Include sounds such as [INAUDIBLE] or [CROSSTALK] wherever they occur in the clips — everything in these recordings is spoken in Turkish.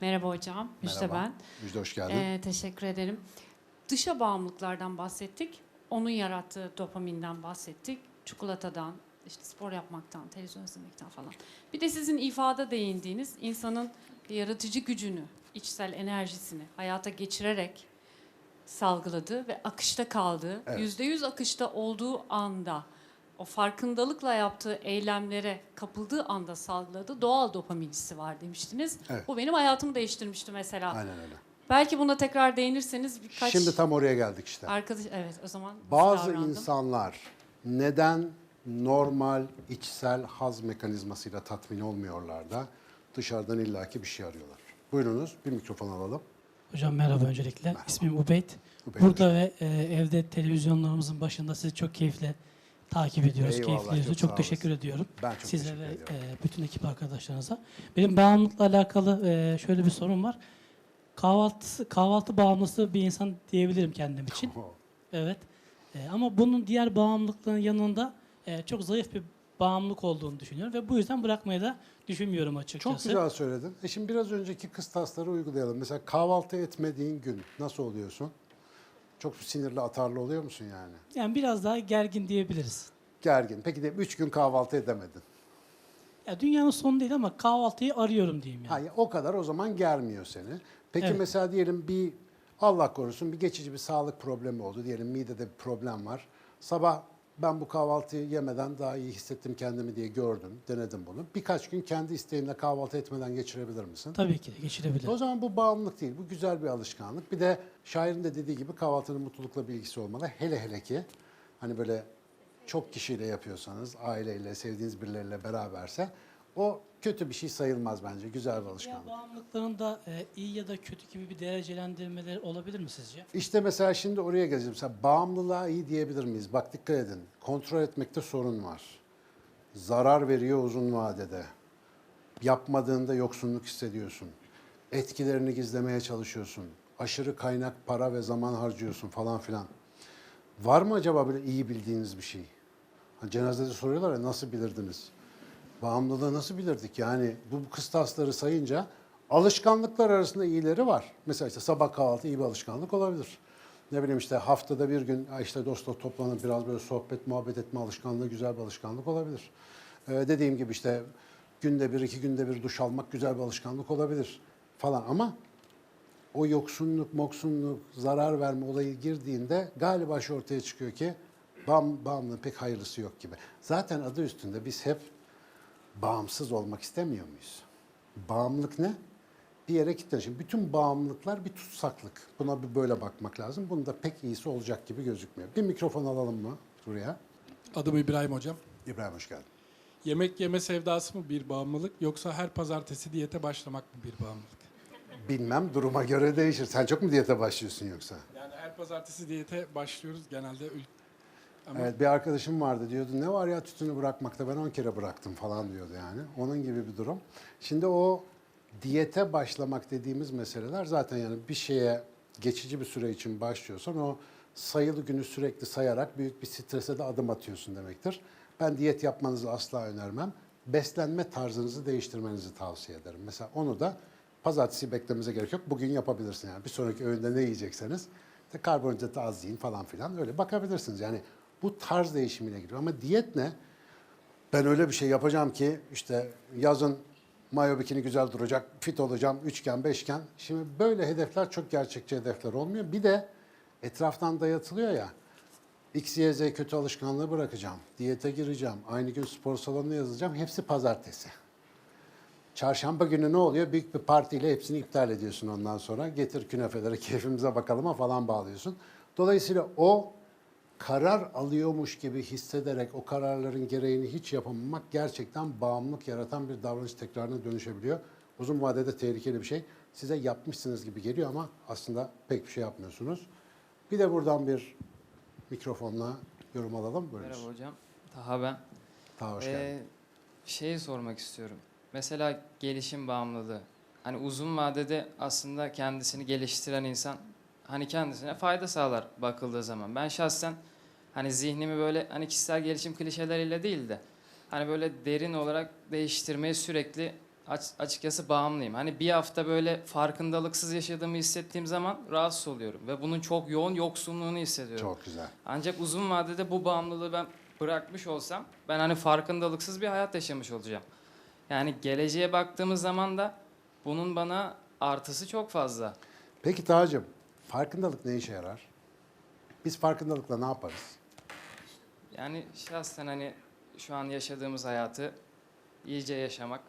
Merhaba hocam, Müjde Merhaba. ben. Müjde hoş geldin. Ee, teşekkür ederim. Dışa bağımlılıklardan bahsettik. Onun yarattığı dopaminden bahsettik. Çikolatadan, işte spor yapmaktan, televizyon izlemekten falan. Bir de sizin ifade değindiğiniz insanın yaratıcı gücünü, içsel enerjisini hayata geçirerek salgıladığı ve akışta kaldığı, Evet. yüzde yüz akışta olduğu anda o farkındalıkla yaptığı eylemlere kapıldığı anda salgıladığı doğal dopamin hissi var demiştiniz. Evet. Bu benim hayatımı değiştirmişti mesela. Aynen öyle. Belki buna tekrar değinirseniz birkaç Şimdi tam oraya geldik işte. arkadaş evet o zaman Bazı davrandım. insanlar neden normal içsel haz mekanizmasıyla tatmin olmuyorlar da dışarıdan illaki bir şey arıyorlar. Buyurunuz bir mikrofon alalım. Hocam merhaba öncelikle. Merhaba. İsmim Ubeyd. Ubeyd Burada ve e, evde televizyonlarımızın başında sizi çok keyifle takip ediyoruz. Eyvallah, çok Çok, teşekkür ediyorum. Ben çok Size teşekkür ve ediyorum. e, bütün ekip arkadaşlarınıza. Benim bağımlılıkla alakalı e, şöyle bir sorun var. Kahvaltısı, kahvaltı bağımlısı bir insan diyebilirim kendim için. [LAUGHS] Evet. E, ama bunun diğer bağımlılıkların yanında e, çok zayıf bir bağımlılık olduğunu düşünüyorum ve bu yüzden bırakmayı da düşünmüyorum açıkçası. Çok güzel söyledin. E şimdi biraz önceki kıstasları uygulayalım. Mesela kahvaltı etmediğin gün nasıl oluyorsun? Çok sinirli atarlı oluyor musun yani? Yani biraz daha gergin diyebiliriz. Gergin. Peki de üç gün kahvaltı edemedin. Ya dünyanın sonu değil ama kahvaltıyı arıyorum diyeyim yani. Ha, ya o kadar o zaman germiyor seni. Peki Evet. mesela diyelim bir Allah korusun bir geçici bir sağlık problemi oldu. Diyelim midede bir problem var. Sabah ben bu kahvaltıyı yemeden daha iyi hissettim kendimi diye gördün, denedim bunu. Birkaç gün kendi isteğinle kahvaltı etmeden geçirebilir misin? Tabii ki de geçirebilir. O zaman bu bağımlılık değil, bu güzel bir alışkanlık. Bir de şairin de dediği gibi kahvaltının mutlulukla bir ilgisi olmalı. Hele hele ki hani böyle çok kişiyle yapıyorsanız, aileyle, sevdiğiniz birileriyle beraberse o kötü bir şey sayılmaz bence. Güzel bir Ya alışkanlık. bağımlılıkların da e, iyi ya da kötü gibi bir derecelendirmeleri olabilir mi sizce? İşte mesela şimdi oraya geleceğim. Mesela bağımlılığa iyi diyebilir miyiz? Bak dikkat edin. Kontrol etmekte sorun var. Zarar veriyor uzun vadede. Yapmadığında yoksunluk hissediyorsun. Etkilerini gizlemeye çalışıyorsun. Aşırı kaynak, para ve zaman harcıyorsun falan filan. Var mı acaba böyle iyi bildiğiniz bir şey? Hani cenazede soruyorlar ya nasıl bilirdiniz? Bağımlılığı nasıl bilirdik? Yani bu kıstasları sayınca alışkanlıklar arasında iyileri var. Mesela işte sabah kahvaltı iyi bir alışkanlık olabilir. Ne bileyim işte haftada bir gün "Ay işte dostla toplanıp biraz böyle sohbet muhabbet etme alışkanlığı güzel bir alışkanlık olabilir. Ee, dediğim gibi işte günde bir iki günde bir duş almak güzel bir alışkanlık olabilir falan ama o yoksunluk, moksunluk, zarar verme olayı girdiğinde galiba şu ortaya çıkıyor ki bağım, bağımlılığın pek hayırlısı yok gibi. Zaten adı üstünde biz hep bağımsız olmak istemiyor muyuz? Bağımlılık ne? Bir yere kilitlen. Şimdi bütün bağımlılıklar bir tutsaklık. Buna bir böyle bakmak lazım. Bunda pek iyisi olacak gibi gözükmüyor. Bir mikrofon alalım mı buraya? Adım İbrahim Hocam. İbrahim hoş geldin. Yemek yeme sevdası mı bir bağımlılık yoksa her pazartesi diyete başlamak mı bir bağımlılık? Bilmem duruma göre değişir. Sen çok mu diyete başlıyorsun yoksa? Yani her pazartesi diyete başlıyoruz genelde. Ama Evet bir arkadaşım vardı diyordu ne var ya tütünü bırakmakta ben 10 kere bıraktım falan diyordu yani. Onun gibi bir durum. Şimdi o diyete başlamak dediğimiz meseleler zaten yani bir şeye geçici bir süre için başlıyorsan o sayılı günü sürekli sayarak büyük bir strese de adım atıyorsun demektir. Ben diyet yapmanızı asla önermem. Beslenme tarzınızı değiştirmenizi tavsiye ederim. Mesela onu da pazartesi beklememize gerek yok. Bugün yapabilirsin yani. Bir sonraki öğünde ne yiyecekseniz işte karbonhidratı az yiyin falan filan öyle bakabilirsiniz. Yani bu tarz değişimiyle giriyor. Ama diyet ne? Ben öyle bir şey yapacağım ki işte yazın mayo bikini güzel duracak, fit olacağım, üçgen, beşgen. Şimdi böyle hedefler çok gerçekçi hedefler olmuyor. Bir de etraftan dayatılıyor ya. X, Y, Z kötü alışkanlığı bırakacağım. Diyete gireceğim. Aynı gün spor salonuna yazacağım. Hepsi pazartesi. Çarşamba günü ne oluyor? Büyük bir partiyle hepsini iptal ediyorsun ondan sonra. Getir künefeleri [LAUGHS] keyfimize bakalıma falan bağlıyorsun. Dolayısıyla o karar alıyormuş gibi hissederek o kararların gereğini hiç yapamamak gerçekten bağımlılık yaratan bir davranış tekrarına dönüşebiliyor. Uzun vadede tehlikeli bir şey. Size yapmışsınız gibi geliyor ama aslında pek bir şey yapmıyorsunuz. Bir de buradan bir mikrofonla yorum alalım. Buyurun. Merhaba hocam. Taha ben. Daha hoş Ee, geldin. şeyi sormak istiyorum. Mesela gelişim bağımlılığı. Hani uzun vadede aslında kendisini geliştiren insan hani kendisine fayda sağlar bakıldığı zaman. Ben şahsen hani zihnimi böyle hani kişisel gelişim klişeleriyle değil de hani böyle derin olarak değiştirmeyi sürekli aç- açıkçası bağımlıyım. Hani bir hafta böyle farkındalıksız yaşadığımı hissettiğim zaman rahatsız oluyorum. Ve bunun çok yoğun yoksunluğunu hissediyorum. Çok güzel. Ancak uzun vadede bu bağımlılığı ben bırakmış olsam ben hani farkındalıksız bir hayat yaşamış olacağım. Yani geleceğe baktığımız zaman da bunun bana artısı çok fazla. Peki Tacım, farkındalık ne işe yarar? Biz farkındalıkla ne yaparız? Yani şahsen hani şu an yaşadığımız hayatı iyice yaşamak.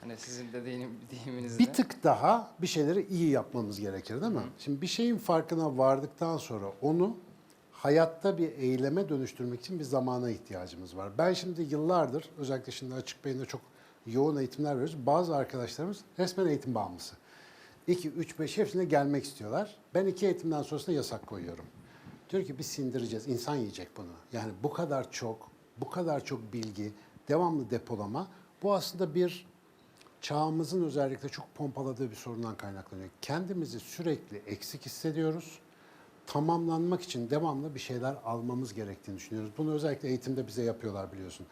Hani sizin de deyim, deyiminizle. Bir tık daha bir şeyleri iyi yapmamız gerekir değil mi? Şimdi bir şeyin farkına vardıktan sonra onu hayatta bir eyleme dönüştürmek için bir zamana ihtiyacımız var. Ben şimdi yıllardır özellikle şimdi Açık Bey'inde çok yoğun eğitimler veriyoruz. Bazı arkadaşlarımız resmen eğitim bağımlısı. 2, 3, 5 hepsine gelmek istiyorlar. Ben iki eğitimden sonrasında yasak koyuyorum. Diyor ki biz sindireceğiz. İnsan yiyecek bunu. Yani bu kadar çok, bu kadar çok bilgi, devamlı depolama bu aslında bir çağımızın özellikle çok pompaladığı bir sorundan kaynaklanıyor. Kendimizi sürekli eksik hissediyoruz. Tamamlanmak için devamlı bir şeyler almamız gerektiğini düşünüyoruz. Bunu özellikle eğitimde bize yapıyorlar biliyorsun.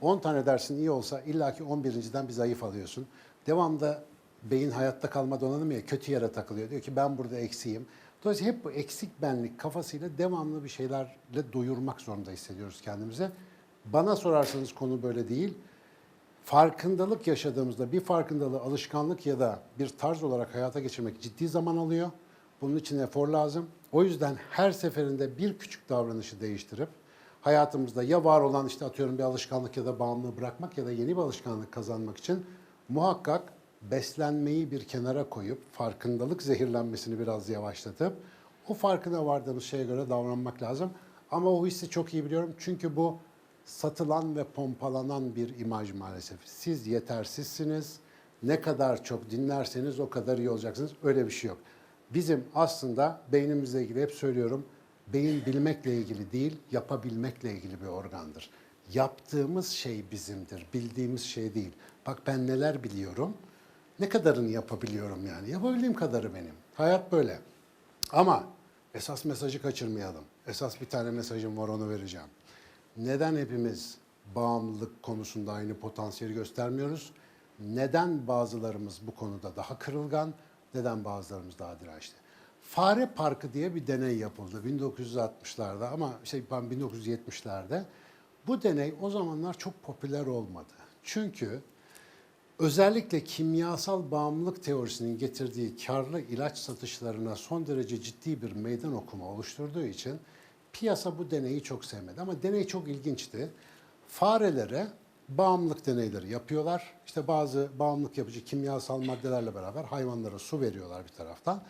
10 tane dersin iyi olsa illaki 11.den bir zayıf alıyorsun. Devamlı beyin hayatta kalma donanımı ya kötü yere takılıyor. Diyor ki ben burada eksiğim. Dolayısıyla hep bu eksik benlik kafasıyla devamlı bir şeylerle doyurmak zorunda hissediyoruz kendimize. Bana sorarsanız konu böyle değil farkındalık yaşadığımızda bir farkındalığı alışkanlık ya da bir tarz olarak hayata geçirmek ciddi zaman alıyor. Bunun için efor lazım. O yüzden her seferinde bir küçük davranışı değiştirip hayatımızda ya var olan işte atıyorum bir alışkanlık ya da bağımlılığı bırakmak ya da yeni bir alışkanlık kazanmak için muhakkak beslenmeyi bir kenara koyup farkındalık zehirlenmesini biraz yavaşlatıp o farkına vardığımız şeye göre davranmak lazım. Ama o hissi çok iyi biliyorum çünkü bu satılan ve pompalanan bir imaj maalesef. Siz yetersizsiniz. Ne kadar çok dinlerseniz o kadar iyi olacaksınız. Öyle bir şey yok. Bizim aslında beynimizle ilgili hep söylüyorum. Beyin bilmekle ilgili değil, yapabilmekle ilgili bir organdır. Yaptığımız şey bizimdir, bildiğimiz şey değil. Bak ben neler biliyorum, ne kadarını yapabiliyorum yani. Yapabildiğim kadarı benim. Hayat böyle. Ama esas mesajı kaçırmayalım. Esas bir tane mesajım var onu vereceğim. Neden hepimiz bağımlılık konusunda aynı potansiyeli göstermiyoruz? Neden bazılarımız bu konuda daha kırılgan, neden bazılarımız daha dirençli? Fare Parkı diye bir deney yapıldı 1960'larda ama şey ben 1970'lerde. Bu deney o zamanlar çok popüler olmadı. Çünkü özellikle kimyasal bağımlılık teorisinin getirdiği karlı ilaç satışlarına son derece ciddi bir meydan okuma oluşturduğu için piyasa bu deneyi çok sevmedi. Ama deney çok ilginçti. Farelere bağımlılık deneyleri yapıyorlar. İşte bazı bağımlılık yapıcı kimyasal maddelerle beraber hayvanlara su veriyorlar bir taraftan.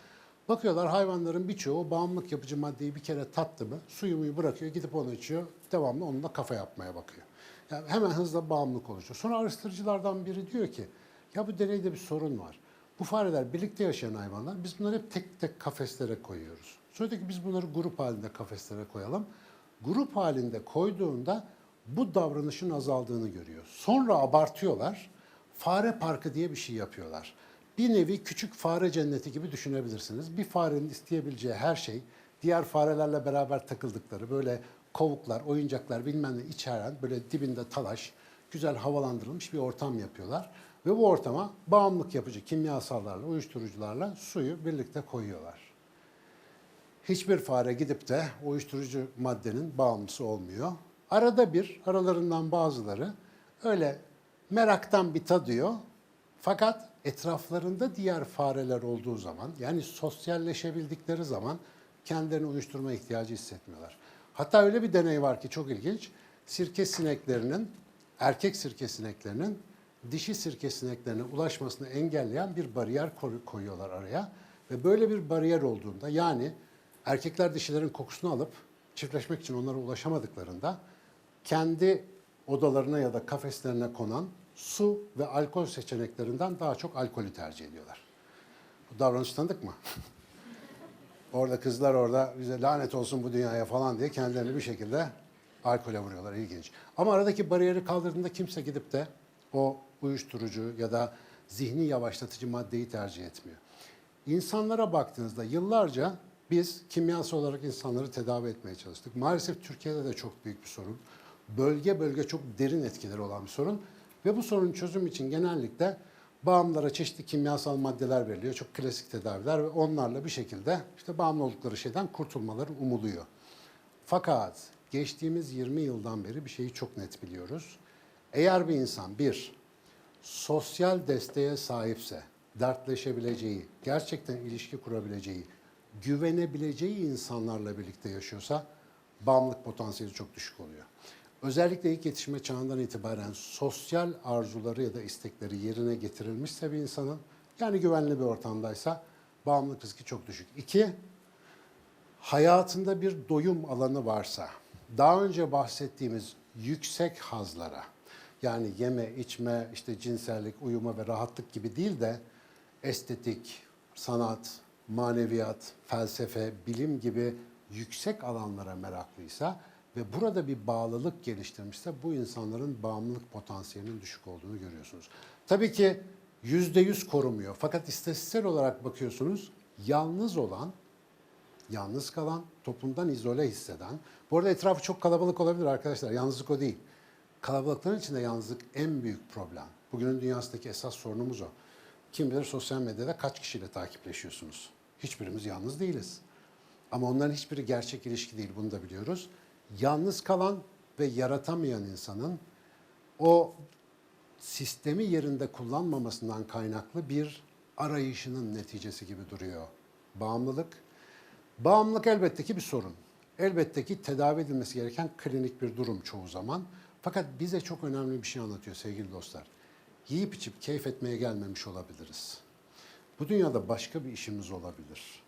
Bakıyorlar hayvanların birçoğu bağımlılık yapıcı maddeyi bir kere tattı mı suyu bırakıyor gidip onu içiyor. Devamlı onunla kafa yapmaya bakıyor. Yani hemen hızla bağımlılık oluşuyor. Sonra araştırıcılardan biri diyor ki ya bu deneyde bir sorun var. Bu fareler birlikte yaşayan hayvanlar. Biz bunları hep tek tek kafeslere koyuyoruz. Sonra ki biz bunları grup halinde kafeslere koyalım. Grup halinde koyduğunda bu davranışın azaldığını görüyor. Sonra abartıyorlar. Fare parkı diye bir şey yapıyorlar. Bir nevi küçük fare cenneti gibi düşünebilirsiniz. Bir farenin isteyebileceği her şey diğer farelerle beraber takıldıkları böyle kovuklar, oyuncaklar bilmem ne içeren böyle dibinde talaş, güzel havalandırılmış bir ortam yapıyorlar. Ve bu ortama bağımlılık yapıcı kimyasallarla, uyuşturucularla suyu birlikte koyuyorlar. Hiçbir fare gidip de uyuşturucu maddenin bağımlısı olmuyor. Arada bir aralarından bazıları öyle meraktan bir tadıyor. Fakat etraflarında diğer fareler olduğu zaman yani sosyalleşebildikleri zaman kendilerini uyuşturma ihtiyacı hissetmiyorlar. Hatta öyle bir deney var ki çok ilginç. Sirke sineklerinin, erkek sirke sineklerinin dişi sirke sineklerine ulaşmasını engelleyen bir bariyer koy- koyuyorlar araya. Ve böyle bir bariyer olduğunda yani erkekler dişilerin kokusunu alıp çiftleşmek için onlara ulaşamadıklarında kendi odalarına ya da kafeslerine konan su ve alkol seçeneklerinden daha çok alkolü tercih ediyorlar. Bu davranış tanıdık mı? [LAUGHS] orada kızlar orada bize lanet olsun bu dünyaya falan diye kendilerini bir şekilde alkole vuruyorlar. ilginç. Ama aradaki bariyeri kaldırdığında kimse gidip de o uyuşturucu ya da zihni yavaşlatıcı maddeyi tercih etmiyor. İnsanlara baktığınızda yıllarca biz kimyasal olarak insanları tedavi etmeye çalıştık. Maalesef Türkiye'de de çok büyük bir sorun. Bölge bölge çok derin etkileri olan bir sorun. Ve bu sorunun çözümü için genellikle Bağımlılara çeşitli kimyasal maddeler veriliyor. Çok klasik tedaviler ve onlarla bir şekilde işte bağımlı oldukları şeyden kurtulmaları umuluyor. Fakat geçtiğimiz 20 yıldan beri bir şeyi çok net biliyoruz. Eğer bir insan bir, sosyal desteğe sahipse, dertleşebileceği, gerçekten ilişki kurabileceği, güvenebileceği insanlarla birlikte yaşıyorsa bağımlılık potansiyeli çok düşük oluyor. Özellikle ilk yetişme çağından itibaren sosyal arzuları ya da istekleri yerine getirilmişse bir insanın, yani güvenli bir ortamdaysa bağımlılık riski çok düşük. İki, hayatında bir doyum alanı varsa, daha önce bahsettiğimiz yüksek hazlara, yani yeme, içme, işte cinsellik, uyuma ve rahatlık gibi değil de estetik, sanat, maneviyat, felsefe, bilim gibi yüksek alanlara meraklıysa ve burada bir bağlılık geliştirmişse bu insanların bağımlılık potansiyelinin düşük olduğunu görüyorsunuz. Tabii ki yüzde yüz korumuyor. Fakat istatistiksel olarak bakıyorsunuz yalnız olan yalnız kalan, toplumdan izole hisseden. Bu arada etrafı çok kalabalık olabilir arkadaşlar. Yalnızlık o değil. Kalabalıkların içinde yalnızlık en büyük problem. Bugünün dünyasındaki esas sorunumuz o. Kim bilir sosyal medyada kaç kişiyle takipleşiyorsunuz? Hiçbirimiz yalnız değiliz. Ama onların hiçbiri gerçek ilişki değil, bunu da biliyoruz. Yalnız kalan ve yaratamayan insanın o sistemi yerinde kullanmamasından kaynaklı bir arayışının neticesi gibi duruyor. Bağımlılık. Bağımlılık elbette ki bir sorun. Elbette ki tedavi edilmesi gereken klinik bir durum çoğu zaman. Fakat bize çok önemli bir şey anlatıyor sevgili dostlar. Yiyip içip keyif etmeye gelmemiş olabiliriz. Bu dünyada başka bir işimiz olabilir.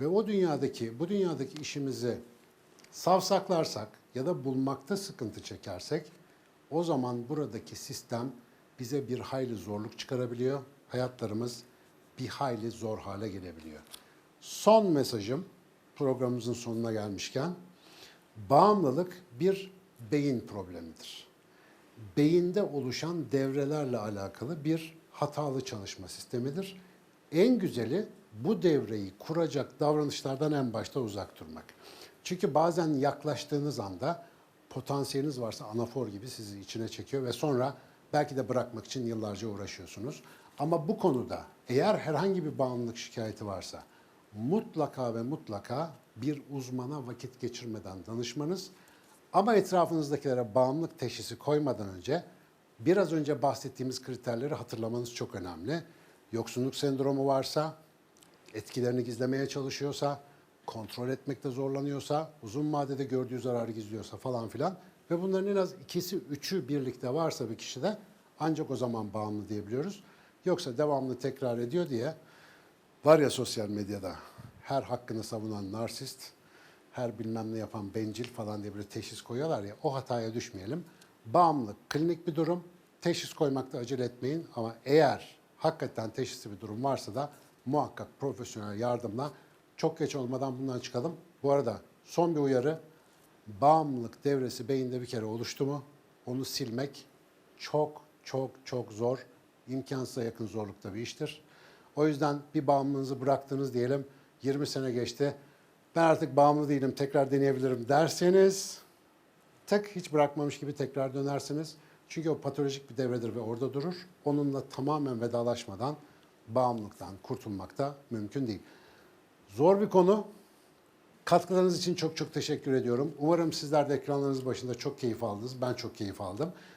Ve o dünyadaki, bu dünyadaki işimizi savsaklarsak ya da bulmakta sıkıntı çekersek o zaman buradaki sistem bize bir hayli zorluk çıkarabiliyor. Hayatlarımız bir hayli zor hale gelebiliyor. Son mesajım programımızın sonuna gelmişken bağımlılık bir beyin problemidir. Beyinde oluşan devrelerle alakalı bir hatalı çalışma sistemidir. En güzeli bu devreyi kuracak davranışlardan en başta uzak durmak. Çünkü bazen yaklaştığınız anda potansiyeliniz varsa anafor gibi sizi içine çekiyor ve sonra belki de bırakmak için yıllarca uğraşıyorsunuz. Ama bu konuda eğer herhangi bir bağımlılık şikayeti varsa mutlaka ve mutlaka bir uzmana vakit geçirmeden danışmanız ama etrafınızdakilere bağımlılık teşhisi koymadan önce biraz önce bahsettiğimiz kriterleri hatırlamanız çok önemli. Yoksunluk sendromu varsa, etkilerini gizlemeye çalışıyorsa, kontrol etmekte zorlanıyorsa, uzun vadede gördüğü zararı gizliyorsa falan filan ve bunların en az ikisi, üçü birlikte varsa bir kişide ancak o zaman bağımlı diyebiliyoruz. Yoksa devamlı tekrar ediyor diye var ya sosyal medyada her hakkını savunan narsist, her bilmem ne yapan bencil falan diye böyle teşhis koyuyorlar ya o hataya düşmeyelim. Bağımlılık klinik bir durum. Teşhis koymakta acele etmeyin ama eğer hakikaten teşhisli bir durum varsa da muhakkak profesyonel yardımla çok geç olmadan bundan çıkalım. Bu arada son bir uyarı. Bağımlılık devresi beyinde bir kere oluştu mu onu silmek çok çok çok zor. imkansıza yakın zorlukta bir iştir. O yüzden bir bağımlılığınızı bıraktınız diyelim 20 sene geçti. Ben artık bağımlı değilim tekrar deneyebilirim derseniz tık hiç bırakmamış gibi tekrar dönersiniz. Çünkü o patolojik bir devredir ve orada durur. Onunla tamamen vedalaşmadan bağımlılıktan kurtulmak da mümkün değil. Zor bir konu. Katkılarınız için çok çok teşekkür ediyorum. Umarım sizler de ekranlarınız başında çok keyif aldınız. Ben çok keyif aldım.